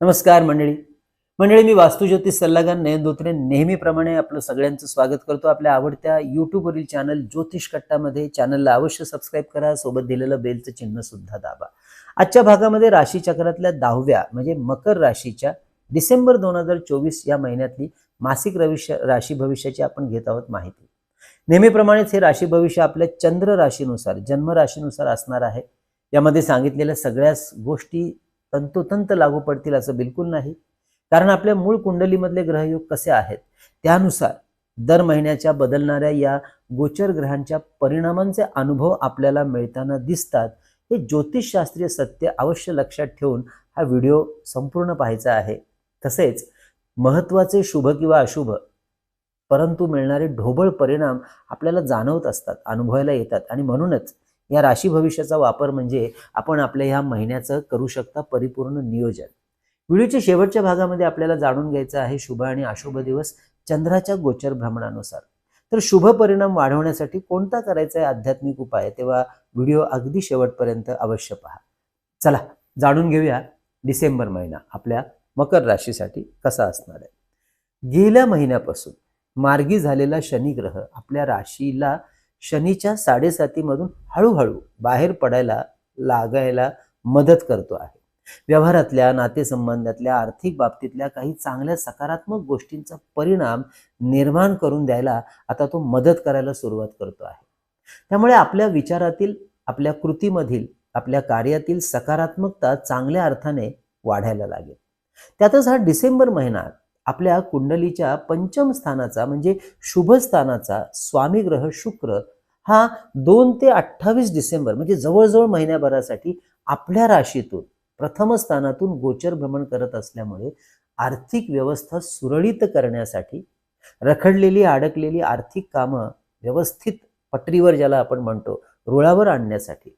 नमस्कार मंडळी. मंडळी मी वास्तुज्योतिष सल्लागार नयन धोत्रे. नेहमीप्रमाणे आपलं सगळ्यांचं स्वागत करतो. आपल्या आवडत्या युट्यूबवरील चॅनल ज्योतिष कट्टामध्ये. चॅनलला अवश्य सबस्क्राईब करा. सोबत दिलेलं बेलचं चिन्ह सुद्धा दाबा. आजच्या भागामध्ये राशीचक्रातल्या दहाव्या म्हणजे मकर राशीच्या डिसेंबर दोन हजार चोवीस या महिन्यातली मासिक रविष्य राशी भविष्याची आपण घेत आहोत माहिती. नेहमीप्रमाणेच हे राशी भविष्य आपल्या चंद्र राशीनुसार जन्म राशीनुसार असणार आहे. यामध्ये सांगितलेल्या सगळ्याच गोष्टी तंतोतंत लागू पडतील असं बिलकुल नाही. कारण आपल्या मूळ कुंडलीमधले ग्रहयोग कसे आहेत? त्यानुसार दर महिन्याच्या बदलणाऱ्या या गोचर ग्रहांच्या परिणामांचे अनुभव आपल्याला मिळताना दिसतात हे ज्योतिषशास्त्रीय सत्य अवश्य लक्षात ठेवून हा व्हिडिओ संपूर्ण पाहायचा आहे. तसेच महत्त्वाचे शुभ किंवा अशुभ परंतु मिळणारे ढोबळ परिणाम आपल्याला जाणवत असतात अनुभवायला येतात आणि म्हणूनच या राशी भविष्याचा वापर म्हणजे आपण आपल्या ह्या महिन्याचं करू शकता परिपूर्ण नियोजन. व्हिडिओच्या शेवटच्या भागामध्ये आपल्याला जाणून घ्यायचं आहे शुभ आणि अशुभ दिवस चंद्राच्या गोचर भ्रमणानुसार. तर शुभ परिणाम वाढवण्यासाठी कोणता करायचा आहे आध्यात्मिक उपाय? तेव्हा व्हिडिओ अगदी शेवटपर्यंत अवश्य पहा. चला जाणून घेऊया डिसेंबर महिना आपल्या मकर राशीसाठी कसा असणार आहे. गेल्या महिन्यापासून मार्गी झालेला शनिग्रह आपल्या राशीला शनीच्या साडेसातीमधून हळूहळू बाहेर पडायला लागायला मदत करतो आहे. व्यवहारातल्या नातेसंबंधातल्या आर्थिक बाबतीतल्या काही चांगल्या सकारात्मक गोष्टींचा परिणाम निर्माण करून द्यायला आता तो मदत करायला सुरुवात करतो आहे. त्यामुळे आपल्या विचारातील आपल्या कृतीमधील आपल्या कार्यातील सकारात्मकता चांगल्या अर्थाने वाढायला लागेल. त्यातच हा डिसेंबर महिना आपल्या कुंडलीच्या पंचम स्थानाचा म्हणजे शुभ स्थानाचा स्वामी ग्रह शुक्र हा दोन ते अठ्ठावीस डिसेंबर म्हणजे जवळजवळ महिन्याभरासाठी आपल्या राशीतून प्रथम स्थानातून गोचर भ्रमण करत असल्यामुळे आर्थिक व्यवस्था सुरळीत करण्यासाठी रखडलेली अडकलेली आर्थिक कामं व्यवस्थित पटरीवर ज्याला आपण म्हणतो रुळावर आणण्यासाठी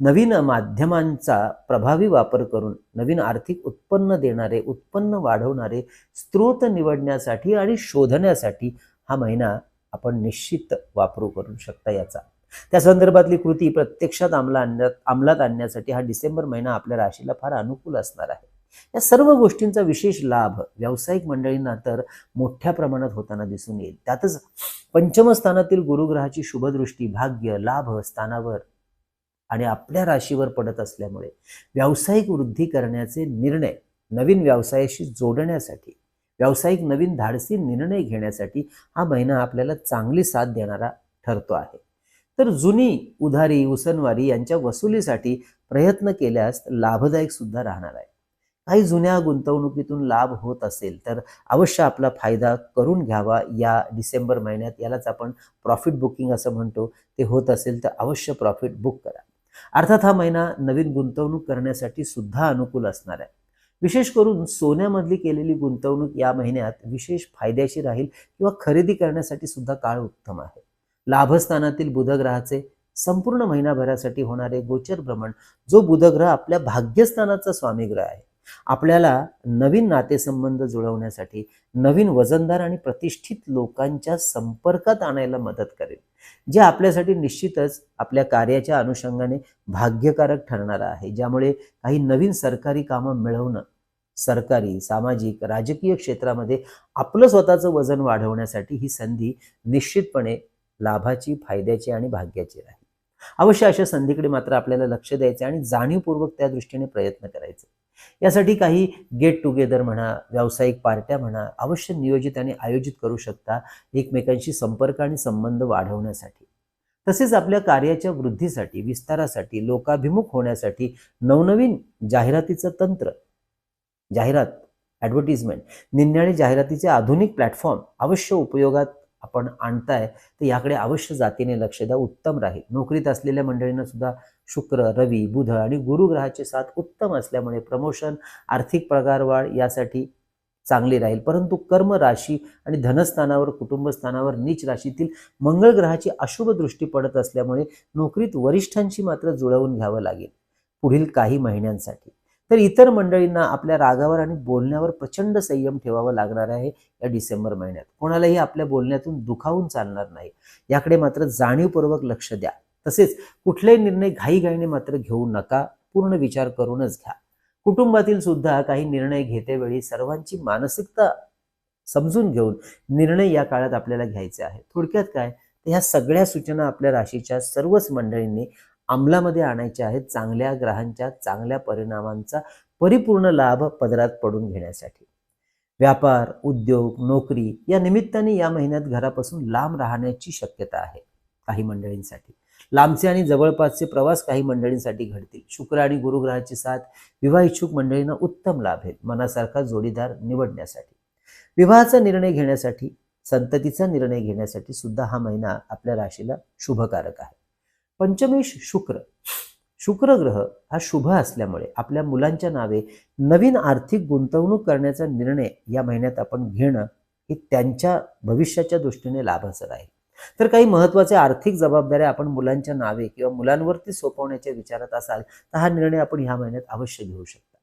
नवीन माध्यमांचा प्रभावी वापर करून नवीन आर्थिक उत्पन्न देणारे उत्पन्न वाढवणारे स्रोत निवडण्यासाठी आणि शोधण्यासाठी हा महिना आपण निश्चित वापरू करू शकता याचा. त्या संदर्भातली कृती प्रत्यक्षात अंमला आणण्यात अंमलात आणण्यासाठी हा डिसेंबर महिना आपल्या राशीला फार अनुकूल असणार आहे. या सर्व गोष्टींचा विशेष लाभ व्यावसायिक मंडळींना तर मोठ्या प्रमाणात होताना दिसून येईल. त्यातच पंचमस्थानातील गुरुग्रहाची शुभदृष्टी भाग्य लाभ स्थानावर आणि आपल्या राशीवर पडत असल्यामुळे व्यावसायिक वृद्धी करण्याचे निर्णय नवीन व्यवसायाशी जोडण्यासाठी व्यावसायिक नवीन धाडसी निर्णय घेण्यासाठी हा महिना आपल्याला चांगली साथ देणारा ठरतो आहे. तर जुनी उधारी उसनवारी यांच्या वसुलीसाठी प्रयत्न केल्यास लाभदायक सुद्धा राहणार आहे. काही जुन्या गुंतवणुकीतून लाभ होत असेल तर अवश्य आपला फायदा करून घ्यावा. या डिसेंबर महिन्यात यालाच आपण प्रॉफिट बुकिंग असं म्हणतो. ते होत असेल तर अवश्य प्रॉफिट बुक करा. अर्थात हा महिना नवीन गुंतवणूक करण्यासाठी सुद्धा अनुकूल असणार आहे. विशेष करून सोन्यामधली केलेली गुंतवणूक या महिन्यात विशेष फायद्याशी राहील किंवा खरेदी करण्यासाठी सुद्धा काळ उत्तम आहे. लाभस्थानातील बुधग्रहाचे संपूर्ण महिनाभरासाठी होणारे गोचर भ्रमण जो बुधग्रह आपल्या भाग्यस्थानाचा स्वामीग्रह आहे. आपल्याला नवीन नातेसंबंध जुळवण्यासाठी नवीन वजनदार आणि प्रतिष्ठित लोकांच्या संपर्कात आणायला मदत करेल जे आपल्यासाठी निश्चितच आपल्या कार्याच्या अनुषंगाने भाग्यकारक ठरणार आहे. ज्यामुळे काही नवीन सरकारी कामं मिळवणं सरकारी सामाजिक राजकीय क्षेत्रामध्ये आपलं स्वतःचं वजन वाढवण्यासाठी ही संधी निश्चितपणे लाभाची फायद्याची आणि भाग्याची राहील. अवश्य अशा संधीकडे मात्र आपल्याला लक्ष द्यायचे आणि जाणीवपूर्वक त्या दृष्टीने प्रयत्न करायचे. यासाठी काही गेट टुगेदर म्हणा व्यावसायिक पार्ट्या म्हणा अवश्य नियोजित आणि आयोजित करू शकता एकमेकांशी संपर्क आणि संबंध वाढवण्यासाठी. तसेच आपल्या कार्याच्या वृद्धीसाठी विस्तारासाठी लोकाभिमुख होण्यासाठी नवनवीन जाहिरातीचं तंत्र जाहिरात ॲडव्हर्टिजमेंट निन्याळी जाहिरातीचे आधुनिक प्लॅटफॉर्म अवश्य उपयोगात आपण आणताय तर याकडे अवश्य जातीने लक्ष द्या उत्तम राहील. नोकरीत असलेल्या मंडळींना सुद्धा शुक्र रवी बुध आणि गुरुग्रहाचे साथ उत्तम असल्यामुळे प्रमोशन आर्थिक पगारवाढ यासाठी चांगली राहील. परंतु कर्म राशी आणि धनस्थानावर कुटुंबस्थानावर नीच राशीतील मंगळ ग्रहाची अशुभ दृष्टी पडत असल्यामुळे नोकरीत वरिष्ठांशी मात्र जुळवून घ्यावं लागेल. पुढील काही महिन्यांसाठी. तर इतर मंडळींना आपल्या रागावर आणि बोलण्यावर प्रचंड संयम ठेवावा लागणार आहे या डिसेंबर महिन्यात. कोणालाही आपल्या बोलण्यातून दुखावून चालणार नाही. याकडे मात्र जाणीवपूर्वक लक्ष द्या. तसेच कुठलेही निर्णय घाईघाईने मात्र घेऊ नका. पूर्ण विचार करूनच घ्या. कुटुंबातील सुद्धा काही निर्णय घेतेवेळी सर्वांची मानसिकता समजून घेऊन निर्णय या काळात आपल्याला घ्यायचे आहे थोडक्यात काय? तर ह्या सगळ्या सूचना आपल्या राशीच्या सर्वच मंडळींनी अंमलामध्ये आणायचे आहेत चांगल्या ग्रहांच्या चांगल्या परिणामांचा परिपूर्ण लाभ पदरात पडून घेण्यासाठी. व्यापार उद्योग नोकरी या निमित्ताने या महिन्यात घरापासून लांब राहण्याची शक्यता आहे काही मंडळींसाठी. लांबचे आणि जवळपासचे प्रवास काही मंडळींसाठी घडतील. शुक्र आणि गुरुग्रहाची साथ विवाह इच्छुक मंडळींना उत्तम लाभ आहे मनासारखा जोडीदार निवडण्यासाठी. विवाहाचा निर्णय घेण्यासाठी संततीचा निर्णय घेण्यासाठी सुद्धा हा महिना आपल्या राशीला शुभकारक आहे. पंचमेश शुक्र शुक्र. ग्रह हा शुभ असल्यामुळे आपल्या मुलांच्या नावे नवीन आर्थिक गुंतवणूक करण्याचा निर्णय या महिन्यात आपण घेणं हे त्यांच्या भविष्याच्या दृष्टीने लाभाचं राहील तर काही महत्त्वाचे आर्थिक जबाबदाऱ्या आपण मुलांच्या नावे किंवा मुलांवरती सोपवण्याच्या विचारात असाल तर हा निर्णय आपण ह्या महिन्यात अवश्य घेऊ शकता.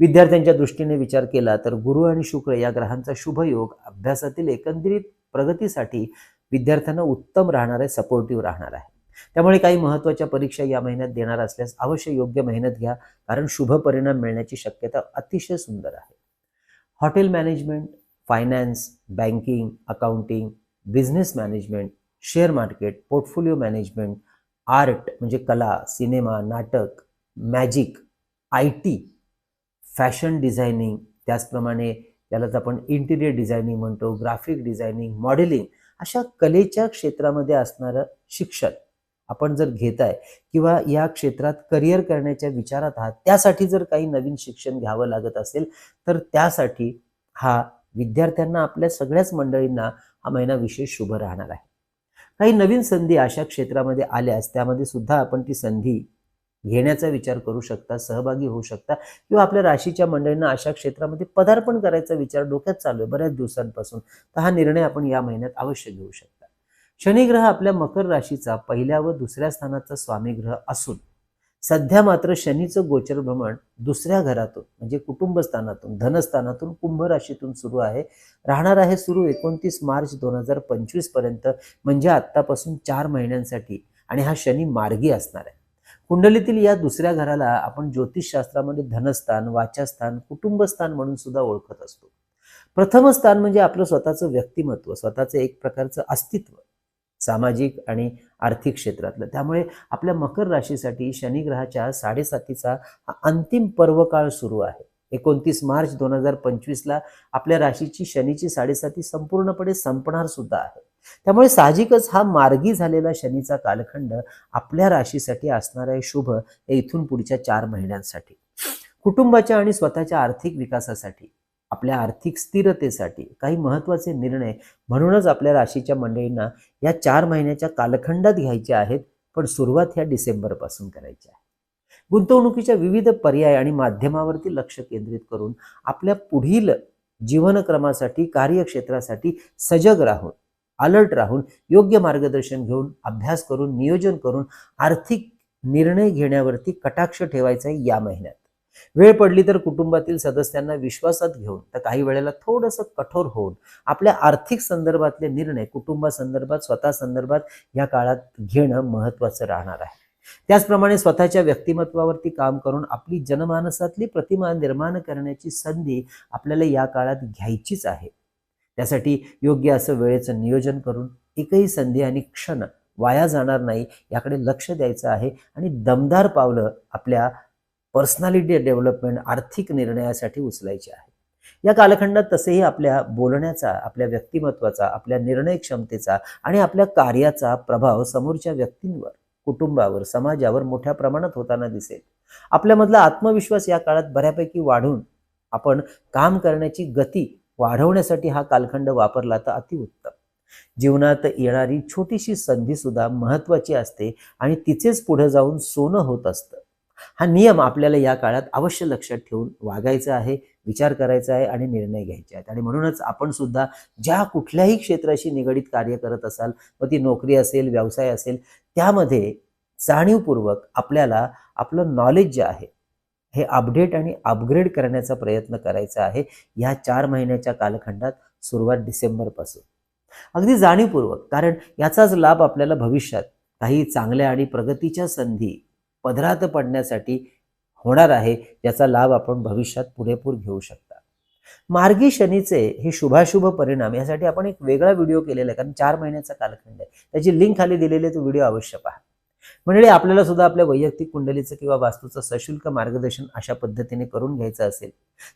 विद्यार्थ्यांच्या दृष्टीने विचार केला तर गुरु आणि शुक्र या ग्रहांचा शुभ योग अभ्यासातील एकंदरीत प्रगतीसाठी विद्यार्थ्यांना उत्तम राहणार आहे सपोर्टिव्ह राहणार आहे. त्यामुळे काही महत्त्वाच्या परीक्षा या महिन्यात देणार असल्यास अवश्य योग्य मेहनत घ्या कारण शुभ परिणाम मिळण्याची शक्यता अतिशय सुंदर आहे. Hotel management finance banking accounting business management share market portfolio management art म्हणजे कला सिनेमा नाटक magic I T fashion designing त्याचप्रमाणे त्यालाच आपण इंटिरियर डिझायनिंग म्हणतो ग्राफिक डिझायनिंग मॉडेलिंग अशा कलेच्या क्षेत्रामध्ये असणारं शिक्षण. आपण जर घेताय किंवा या क्षेत्रात करिअर करण्याच्या विचारात आहात त्यासाठी जर काही नवीन शिक्षण घ्यावं लागत असेल तर त्यासाठी हा विद्यार्थ्यांना आपल्या सगळ्याच मंडळींना हा महिना विशेष शुभ राहणार आहे. काही नवीन संधी अशा क्षेत्रामध्ये आल्यास त्यामध्ये सुद्धा आपण ती संधी घेण्याचा विचार करू शकता सहभागी होऊ शकता किंवा आपल्या राशीच्या मंडळींना अशा क्षेत्रामध्ये पदार्पण करायचा विचार डोक्यात चालू आहे बऱ्याच दिवसांपासून तर हा निर्णय आपण या महिन्यात अवश्य घेऊ शकता. शनिग्रह आपल्या मकर राशीचा पहिल्या व दुसऱ्या स्थानाचा स्वामी ग्रह असून सध्या मात्र शनीचं गोचर भ्रमण दुसऱ्या घरातून म्हणजे कुटुंबस्थानातून धनस्थानातून कुंभ राशीतून सुरू आहे. राहणार आहे सुरू एकोणतीस मार्च दोन हजार पंचवीसपर्यंत म्हणजे आत्तापासून चार महिन्यांसाठी आणि हा शनी मार्गी असणार आहे. कुंडलीतील या दुसऱ्या घराला आपण ज्योतिषशास्त्रामध्ये धनस्थान वाचास्थान कुटुंबस्थान म्हणून सुद्धा ओळखत असतो. प्रथम स्थान म्हणजे आपलं स्वतःचं व्यक्तिमत्व स्वतःचं एक प्रकारचं अस्तित्व. सामाजिक आणि आर्थिक क्षेत्रातलं. त्यामुळे आपल्या मकर राशीसाठी शनिग्रहाच्या साडेसातीचा हा अंतिम पर्वकाळ सुरू आहे. एकोणतीस मार्च दोन हजार पंचवीसला आपल्या राशीची शनीची साडेसाती संपूर्णपणे संपणार सुद्धा आहे. त्यामुळे साहजिकच हा मार्गी झालेला शनीचा कालखंड आपल्या राशीसाठी असणारा आहे शुभ हे इथून पुढच्या चार महिन्यांसाठी. कुटुंबाच्या आणि स्वतःच्या आर्थिक विकासासाठी आपल्या आर्थिक स्थिरतेसाठी काही महत्त्वाचे निर्णय म्हणूनच आपल्या राशीच्या मंडळींना या चार महिन्याच्या कालखंडात घ्यायचे आहेत पण सुरुवात ह्या डिसेंबरपासून करायची आहे. गुंतवणुकीच्या विविध पर्याय आणि माध्यमावरती लक्ष केंद्रित करून आपल्या पुढील जीवनक्रमासाठी कार्यक्षेत्रासाठी सजग राहून अलर्ट राहून योग्य मार्गदर्शन घेऊन अभ्यास करून नियोजन करून आर्थिक निर्णय घेण्यावरती कटाक्ष ठेवायचा आहे या महिन्यात. वेळ पडली तर कुटुंबातील सदस्यांना विश्वासात घेऊन तर काही वेळेला थोडंसं कठोर होऊन आपल्या आर्थिक संदर्भातले निर्णय कुटुंबासंदर्भात स्वतः संदर्भात या काळात घेणं महत्वाचं राहणार आहे. त्याचप्रमाणे स्वतःच्या व्यक्तिमत्वावरती काम करून आपली जनमानसातली प्रतिमा निर्माण करण्याची संधी आपल्याला या काळात घ्यायचीच आहे. त्यासाठी योग्य असं वेळेचं नियोजन करून एकही संधी आणि क्षण वाया जाणार नाही याकडे लक्ष द्यायचं आहे आणि दमदार पावलं आपल्या पर्सनॅलिटी डेव्हलपमेंट आर्थिक निर्णयासाठी उचलायचे आहे. या कालखंडात तसेही आपल्या बोलण्याचा आपल्या व्यक्तिमत्वाचा आपल्या निर्णय क्षमतेचा आणि आपल्या कार्याचा प्रभाव समोरच्या व्यक्तींवर कुटुंबावर समाजावर मोठ्या प्रमाणात होताना दिसेल. आपल्यामधला आत्मविश्वास या काळात बऱ्यापैकी वाढून आपण काम करण्याची गती वाढवण्यासाठी हा कालखंड वापरला तर अतिउत्तम. जीवनात येणारी छोटीशी संधी सुद्धा महत्वाची असते आणि तिचेच पुढे जाऊन सोनं होत असतं. हा नियम आपल्याला या काळात अवश्य लक्षात ठेवून वागायचा आहे विचार करायचा आहे आणि निर्णय घ्यायचे आहेत आणि म्हणूनच आपण सुद्धा ज्या कुठल्याही क्षेत्राशी निगडीत कार्य करत असाल व ती नोकरी असेल व्यवसाय असेल त्यामध्ये जाणीवपूर्वक आपल्याला आपलं नॉलेज जे आहे हे अपडेट आणि अपग्रेड करण्याचा प्रयत्न करायचा आहे या चार महिन्याच्या कालखंडात सुरुवात डिसेंबरपासून अगदी जाणीवपूर्वक कारण याचाच लाभ आपल्याला भविष्यात काही चांगल्या आणि प्रगतीच्या संधी पदरात पडण्यासाठी होणार आहे याचा लाभ आपण भविष्यात पुरेपूर घेऊ शकता. मार्गी शनीचे हे शुभाशुभ परिणाम यासाठी आपण एक वेगळा व्हिडिओ केलेला आहे कारण चार महिन्याचा कालखंड आहे. त्याची लिंक खाली दिलेली आहे तो व्हिडिओ अवश्य पहा. म्हणजे आपल्याला सुद्धा आपल्या वैयक्तिक कुंडलीचं किंवा वास्तूचं सशुल्क मार्गदर्शन अशा पद्धतीने करून घ्यायचं असेल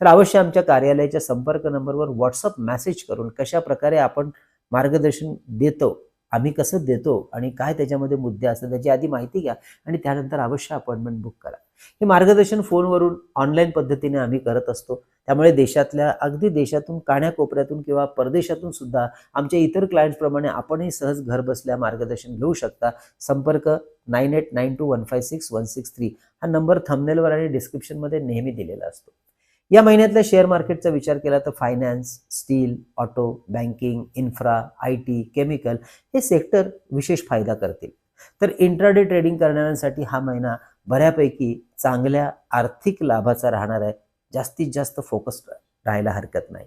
तर अवश्य आमच्या कार्यालयाच्या संपर्क नंबरवर व्हॉट्सअप मेसेज करून कशा प्रकारे आपण मार्गदर्शन देतो आम्ही कसं देतो आणि काय त्याच्यामध्ये मुद्दे असतात त्याची आधी माहिती घ्या आणि त्यानंतर अवश्य अपॉइंटमेंट बुक करा. हे मार्गदर्शन फोनवरून ऑनलाईन पद्धतीने आम्ही करत असतो. त्यामुळे देशातल्या अगदी देशातून काण्याकोपऱ्यातून किंवा परदेशातून सुद्धा आमच्या इतर क्लायंट्सप्रमाणे आपणही सहज घर बसल्या मार्गदर्शन घेऊ शकता. संपर्क nine eight nine two one five six one six three हा नंबर थंबनेलवर आणि डिस्क्रिप्शनमध्ये नेहमी दिलेला असतो. या महिन्यातल्या शेअर मार्केटचा विचार केला तर finance steel auto banking infra I T chemical हे सेक्टर विशेष फायदा करतील. तर इंट्राडे ट्रेडिंग करणाऱ्यांसाठी हा महिना बऱ्यापैकी चांगल्या आर्थिक लाभाचा राहणार आहे. जास्तीत जास्त फोकस राहायला हरकत नाही.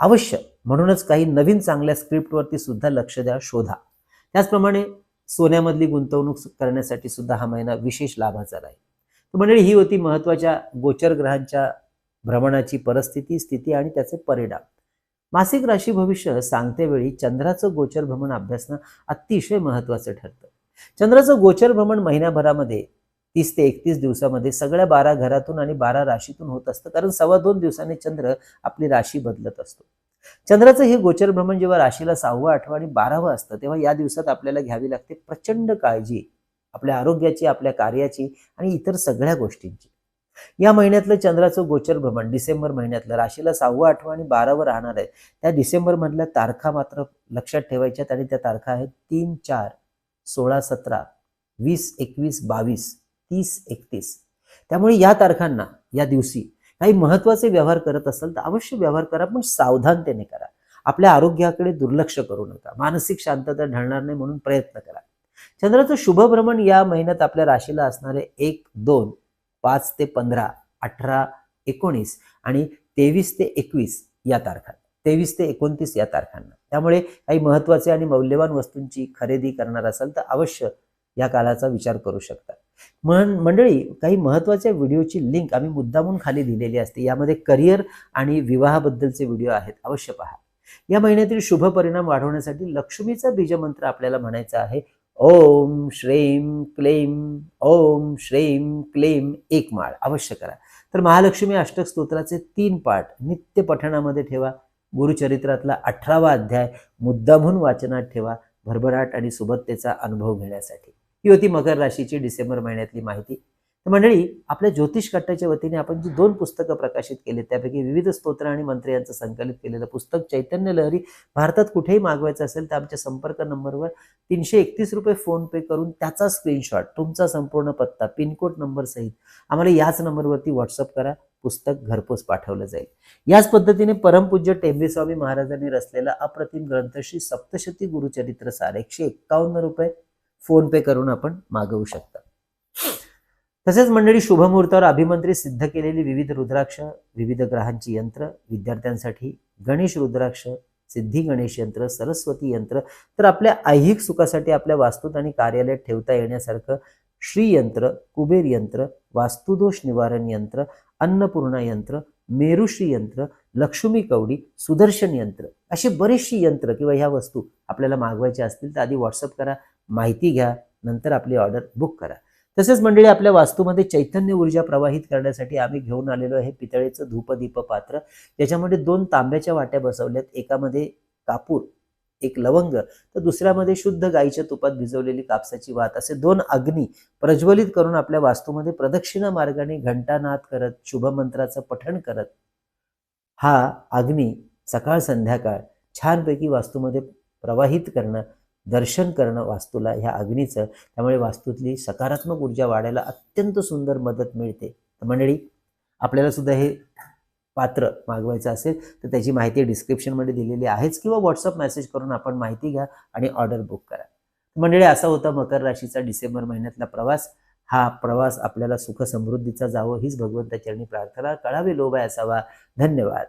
अवश्य म्हणूनच काही नवीन चांगल्या स्क्रिप्टवरती सुद्धा लक्ष द्या शोधा. त्याचप्रमाणे सोन्यामधली गुंतवणूक करण्यासाठी सुद्धा हा महिना विशेष लाभाचा राहील. मंडळी ही होती महत्त्वाच्या गोचर ग्रहांच्या भ्रमणाची परिस्थिती स्थिती आणि त्याचे परिणाम. मासिक राशी भविष्य सांगते वेळी चंद्राचं गोचर भ्रमण अभ्यासणं अतिशय महत्वाचं ठरतं. चंद्राचं गोचर भ्रमण महिन्याभरामध्ये तीस ते एकतीस दिवसामध्ये सगळ्या बारा घरातून आणि बारा राशीतून होत असतं कारण सव्वा दोन दिवसांनी चंद्र आपली राशी बदलत असतो. चंद्राचं हे गोचर भ्रमण जेव्हा राशीला सहावं आठवं आणि बारावं असतं तेव्हा या दिवसात आपल्याला घ्यावी लागते प्रचंड काळजी आपल्या आरोग्याची आपल्या कार्याची आणि इतर सगळ्या गोष्टींची. या महिन्यातलं चंद्राचं गोचर भ्रमण. डिसेंबर महिन्यातलं. राशीला सहावं आठवं आणि बारावं राहणार आहे त्या डिसेंबर मधल्या तारखा मात्र लक्षात ठेवायच्यात आणि त्या तारखा आहेत तीन चार सोळा सतरा वीस एकवीस बावीस तीस एकतीस. त्यामुळे या तारखांना या दिवशी काही महत्त्वाचे व्यवहार करत असाल तर अवश्य व्यवहार करा पण सावधानतेने करा. आपल्या आरोग्याकडे दुर्लक्ष करू नका. मानसिक शांतता ढळणार नाही म्हणून प्रयत्न करा. चंद्राचं शुभभ्रमण या महिन्यात आपल्या राशीला असणारे एक दोन पाच ते पंधरा अठरा एकोणीस आणि तेवीस ते एकवीस या तारखा तेवीस ते एकोणतीस या तारखांना. त्यामुळे काही महत्त्वाचे आणि मौल्यवान वस्तूंची खरेदी करणार असाल तर अवश्य या कालाचा विचार करू शकता. म्हण मंडळी काही महत्त्वाच्या व्हिडिओची लिंक आम्ही मुद्दामून खाली दिलेली असते. यामध्ये करिअर आणि विवाहाबद्दलचे व्हिडिओ आहेत. अवश्य पहा. या महिन्यातील शुभ परिणाम वाढवण्यासाठी लक्ष्मीचा बीजमंत्र आपल्याला म्हणायचा आहे. ओम श्रीम क्लेम ओम श्रीम क्लेम एक माळ अवश्य करा. तर महालक्ष्मी अष्टक स्तोत्राचे तीन पाठ नित्य पठणामध्ये ठेवा. गुरुचरित्रातला अठरावा अध्याय मुद्दामहून वाचनात ठेवा. भरभराट आणि सुबत्तेचा अनुभव घेण्यासाठी. ही होती मकर राशीची डिसेंबर महिन्यातली माहिती. तर मंडळी आपल्या ज्योतिष कट्ट्याच्या वतीने आपण जी दोन पुस्तकं प्रकाशित केली त्यापैकी विविध स्तोत्र आणि मंत्र यांचं संकलित केलेलं पुस्तक चैतन्य लहरी भारतात कुठेही मागवायचं असेल तर आमच्या संपर्क नंबरवर तीनशे एकतीस रुपये फोन पे करून त्याचा स्क्रीनशॉट तुमचा संपूर्ण पत्ता पिनकोड नंबर सहित आम्हाला याच नंबरवरती व्हॉट्सअप करा पुस्तक घरपोच पाठवलं जाईल. याच पद्धतीने परमपूज्य टेंबे स्वामी महाराजांनी रचलेला अप्रतिम ग्रंथ श्री सप्तशती गुरुचरित्र सार एकशे एक्कावन्न रुपये फोन पे करून आपण मागवू शकता. तसेच मंडळी शुभमुहूर्तावर अभिमंत्री सिद्ध केलेली विविध रुद्राक्ष विविध ग्रहांची यंत्र विद्यार्थ्यांसाठी गणेश रुद्राक्ष सिद्धी गणेश यंत्र सरस्वती यंत्र तर आपल्या ऐहिक सुखासाठी आपल्या वास्तूत आणि कार्यालयात ठेवता येण्यासारखं श्रीयंत्र कुबेर यंत्र वास्तुदोष निवारण यंत्र अन्नपूर्णा यंत्र मेरुश्री यंत्र लक्ष्मी कवडी सुदर्शन यंत्र अशी बरीचशी यंत्र किंवा ह्या वस्तू आपल्याला मागवायच्या असतील तर आधी व्हॉट्सअप करा माहिती घ्या नंतर आपली ऑर्डर बुक करा. तसेच मंडळी आपल्या वास्तूमध्ये चैतन्य ऊर्जा प्रवाहित करण्यासाठी आम्ही घेऊन आलेलो आहे पितळेचं धूपदीप पात्र त्याच्यामध्ये दोन तांब्याच्या वाट्या बसवल्यात. एकामध्ये कापूर एक लवंग तर दुसऱ्यामध्ये शुद्ध गाईच्या तुपात भिजवलेली कापसाची वात असे दोन अग्नी प्रज्वलित करून आपल्या वास्तूमध्ये प्रदक्षिणा मार्गाने घंटानाद करत शुभमंत्राचं पठण करत हा अग्नी सकाळ संध्याकाळ छानपैकी वास्तूमध्ये प्रवाहित करणं दर्शन करणं वास्तूला ह्या अग्नीचं. त्यामुळे वास्तूतली सकारात्मक ऊर्जा वाढायला अत्यंत सुंदर मदत मिळते. तर मंडळी आपल्याला सुद्धा हे पात्र मागवायचं असेल तर त्याची माहिती डिस्क्रिप्शनमध्ये दिलेली आहेच किंवा व्हॉट्सअप मेसेज करून आपण माहिती घ्या आणि ऑर्डर बुक करा. मंडळी असा होता मकर राशीचा डिसेंबर महिन्यातला प्रवास. हा प्रवास आपल्याला सुख समृद्धीचा जावं हीच भगवंताचरणी प्रार्थना. कळावे लोभाय असावा. धन्यवाद.